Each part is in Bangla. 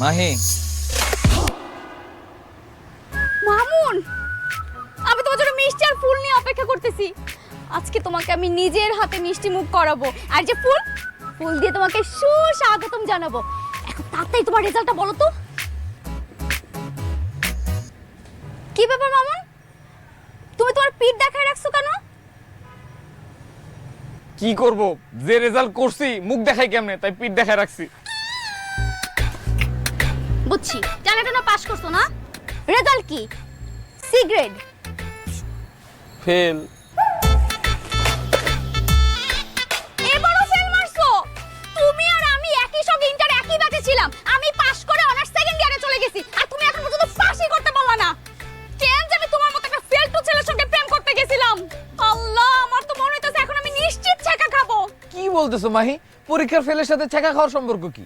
মাহি। মামুন আমি তোমার জন্য মিষ্টি আর ফুল নিয়ে অপেক্ষা করতেছি। আজকে তোমাকে আমি নিজের হাতে মিষ্টি মুখ করাবো। আর যে ফুল ফুল দিয়ে তোমাকে সুস্বাগতম জানাব। এখন তাড়াতাড়ি তোমার রেজাল্টটা বলো তো। কি ব্যাপার মামুন? তুমি তোমার পিঠ দেখায় রাখছো কেন? কি করব? যে রেজাল্ট করছি মুখ দেখাই কেমনে? তাই পিঠ দেখায় রাখছি। বুঝছি জানা টানা পাস করছ না? রেজাল্ট কি? C grade fail. এবারও ফেল মারছো? তুমি আর আমি একই সঙ্গে ইন্টার একই ব্যাচে ছিলাম। আমি পাশ করে অনার্স সেকেন্ড ইয়ারে চলে গেছি। আর তুমি এখন পর্যন্ত পাসই করতে পারলা না। কেন যে আমি তোমার মতো একটা ফেল টু ছেলের সঙ্গে প্রেম করতে গেছিলাম? আল্লাহ আমার তো মনে হইতেছে এখন আমি নিশ্চিত ছেকা খাব। কি বলতেছো মাহি? পরীক্ষার ফেলের সাথে ছেঁকা খাওয়ার সম্পর্ক কি?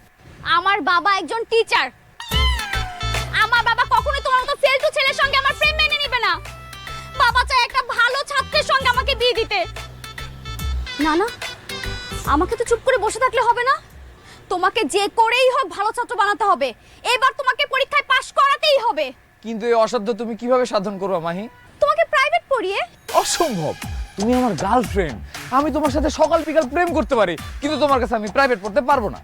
আমার বাবা একজন টিচার কখনোই তোমার মতো ফেল টু ছেলের সঙ্গে আমার প্রেম মেনে নিবে না। বাবা চায় একটা ভালো ছাত্রের সঙ্গে আমাকে বিয়ে দিতে। না না আমাকে তো চুপ করে বসে থাকলে হবে না। তোমাকে যে করেই হোক ভালো ছাত্র বানাতে হবে। এবার তোমাকে পরীক্ষায় পাশ করাতেই হবে। কিন্তু এই অসাধ্য তুমি কীভাবে সাধন করবে মাহি? তোমাকে প্রাইভেট পড়িয়ে? অসম্ভব! তুমি আমার গার্লফ্রেন্ড আমি তোমার সাথে সকাল বিকাল প্রেম করতে পারি কিন্তু তোমার কাছে আমি প্রাইভেট পড়তে পারব না।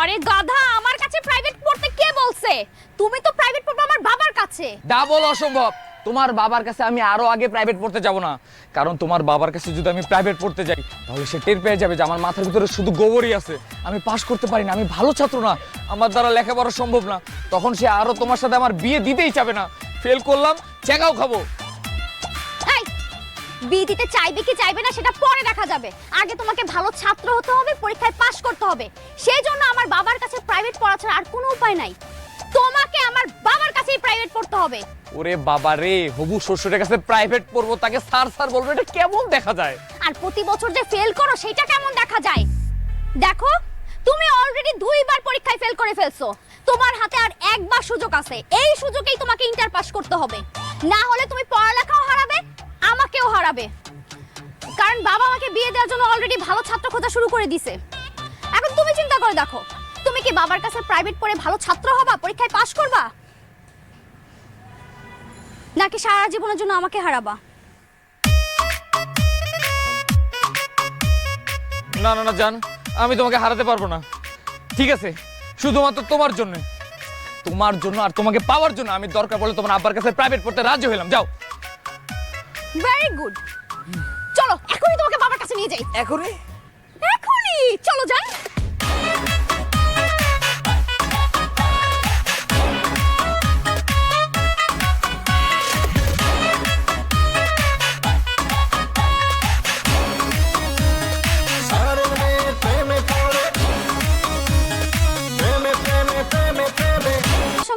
আরে গাধা আমার কাছে প্রাইভেট পড়তে বলছে? তুমি তো প্রাইভেট পড়বে আমার বাবার কাছে। ডাবল অসম্ভব। তোমার বাবার কাছে আমি আরও আগে প্রাইভেট পড়তে যাব না। কারণ তোমার বাবার কাছে যদি আমি প্রাইভেট পড়তে যাই তাহলে সে টের পেয়ে যাবে যে আমার মাথার ভিতরে শুধু গোবরই আছে। আমি পাস করতে পারি না আমি ভালো ছাত্র না আমার দ্বারা লেখাপড়া সম্ভব না। তখন সে আরও তোমার সাথে আমার বিয়ে দিতেই চাবে না। ফেল করলাম চেকাও খাব। বিয়ে দিতে চাইবে কি চাইবে না সেটা পরে দেখা যাবে। আগে তোমাকে ভালো ছাত্র হতে হবে পরীক্ষায় পাশ করতে হবে। সেই জন্য আমার বাবার কাছে প্রাইভেট পড়া ছাড়া আর কোনো উপায় নাই। তোমাকে আমার বাবার কাছেই প্রাইভেট পড়তে হবে। ওরে বাবা রে হবু শ্বশুরের কাছে প্রাইভেট পড়ব তাকে স্যার স্যার বলব এটা কেমন দেখা যায়? আর প্রতি বছর যে ফেল করো সেটা কেমন দেখা যায়? দেখো তুমি অলরেডি দুইবার পরীক্ষায় ফেল করে ফেলছো। তোমার হাতে আর একবার সুযোগ আছে। এই সুযোগেই তোমাকে ইন্টার পাস করতে হবে। না হলে তুমি পড়ালেখাও হারাবে আমাকেও হারাবে। কারণ বাবা আমাকে বিয়ে দেওয়ার জন্য অলরেডি ভালো ছাত্র খোঁজা শুরু করে দিছে। এখন তুমি চিন্তা করে দেখো তুমি কি বাবার কাছে প্রাইভেট পড়ে ভালো ছাত্র হবা? পরীক্ষায় পাস করবা? নাকি সারা জীবনের জন্য আমাকে হারাবা? না না না জান আমি তোমাকে হারাতে পারব না। ঠিক আছে শুধুমাত্র তোমার জন্য। তোমার জন্য আর তোমাকে পাওয়ার জন্য আমি দরকার পড়লে তোমার আব্বার কাছে প্রাইভেট পড়তে রাজি হলাম যাও। ভেরি গুড চলো এখনই তোমাকে বাবার কাছে নিয়ে যাই। এখনই? এখনই! চলো যান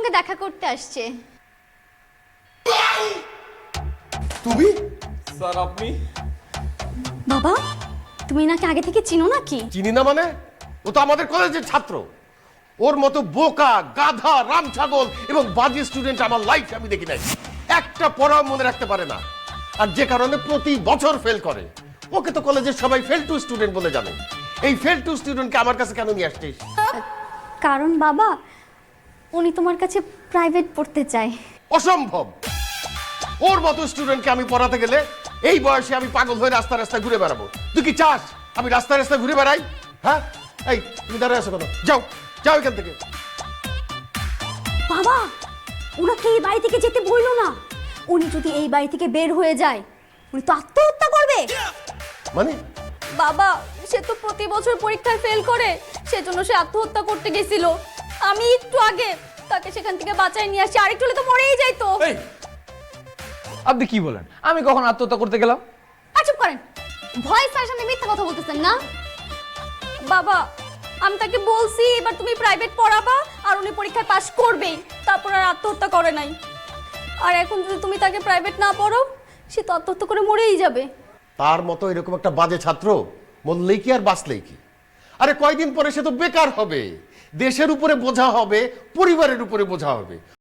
সঙ্গে দেখা করতে আসছে। তুমি? স্যার আপনি? বাবা তুমি নাকি আগে থেকে চিনো নাকি? চিনি না মানে? ও তো আমাদের কলেজের ছাত্র। ওর মতো বোকা গাধা রাম ছাগল এবং বাজে স্টুডেন্ট আমার লাইফ আমি দেখি নাই। একটা পড়াও মনে রাখতে পারে না। আর যে কারণে প্রতি বছর ফেল করে। ওকে তো কলেজের সবাই ফেল টু স্টুডেন্ট বলে জানে। এই ফেল টু স্টুডেন্টকে আমার কাছে কেন নিয়ে আসছিস? কারণ বাবা উনি তোমার কাছে প্রাইভেট পড়তে চায়। অসম্ভব। ওর মতো স্টুডেন্টকে আমি পড়াতে গেলে এই বয়সে আমি পাগল হয়ে রাস্তা রাস্তায় ঘুরে বেড়াবো। তুই কি চাস আমি রাস্তায় রাস্তায় ঘুরে বেড়াই? হ্যাঁ? এই তুমি দাঁড়ায় আছো কেন? যাও যাও এখান থেকে। বাবা ওনাকে এই বাড়ি থেকে যেতে বইলো না। উনি যদি এই বাড়ি থেকে বের হয়ে যায় উনি তো আত্মহত্যা করবে। মানে? বাবা সে তো প্রতি বছর পরীক্ষায় ফেল করে সেজন্য সে আত্মহত্যা করতে গেছিল। আমি একটু আগে তাকে সেখান থেকে বাঁচায় নিয়ে আসছি আরেকটু হলে তো মরেই যাইতো এই আপনি কি বলেন? আমি কখন আত্মহত্যা করতে গেলাম? আর চুপ করেন। ভয় স্যারের সামনে মিথ্যা কথা বলতেছেন না? বাবা আমি তাকে বলছি এবার তুমি প্রাইভেট পড়াবা আর উনি পরীক্ষায় পাশ করবেই। তারপর আর আত্মহত্যা করে নাই। আর এখন যদি তুমি তাকে প্রাইভেট না পড়ো সে তো আত্মহত্যা করে মরেই যাবে। তার মতো এরকম একটা বাজে ছাত্র মরলেই কি আর বাঁচলেই কি? আরে কয়দিন পরে সে তো বেকার হবে। দেশের উপরে বোঝা হবে পরিবারের উপরে বোঝা হবে।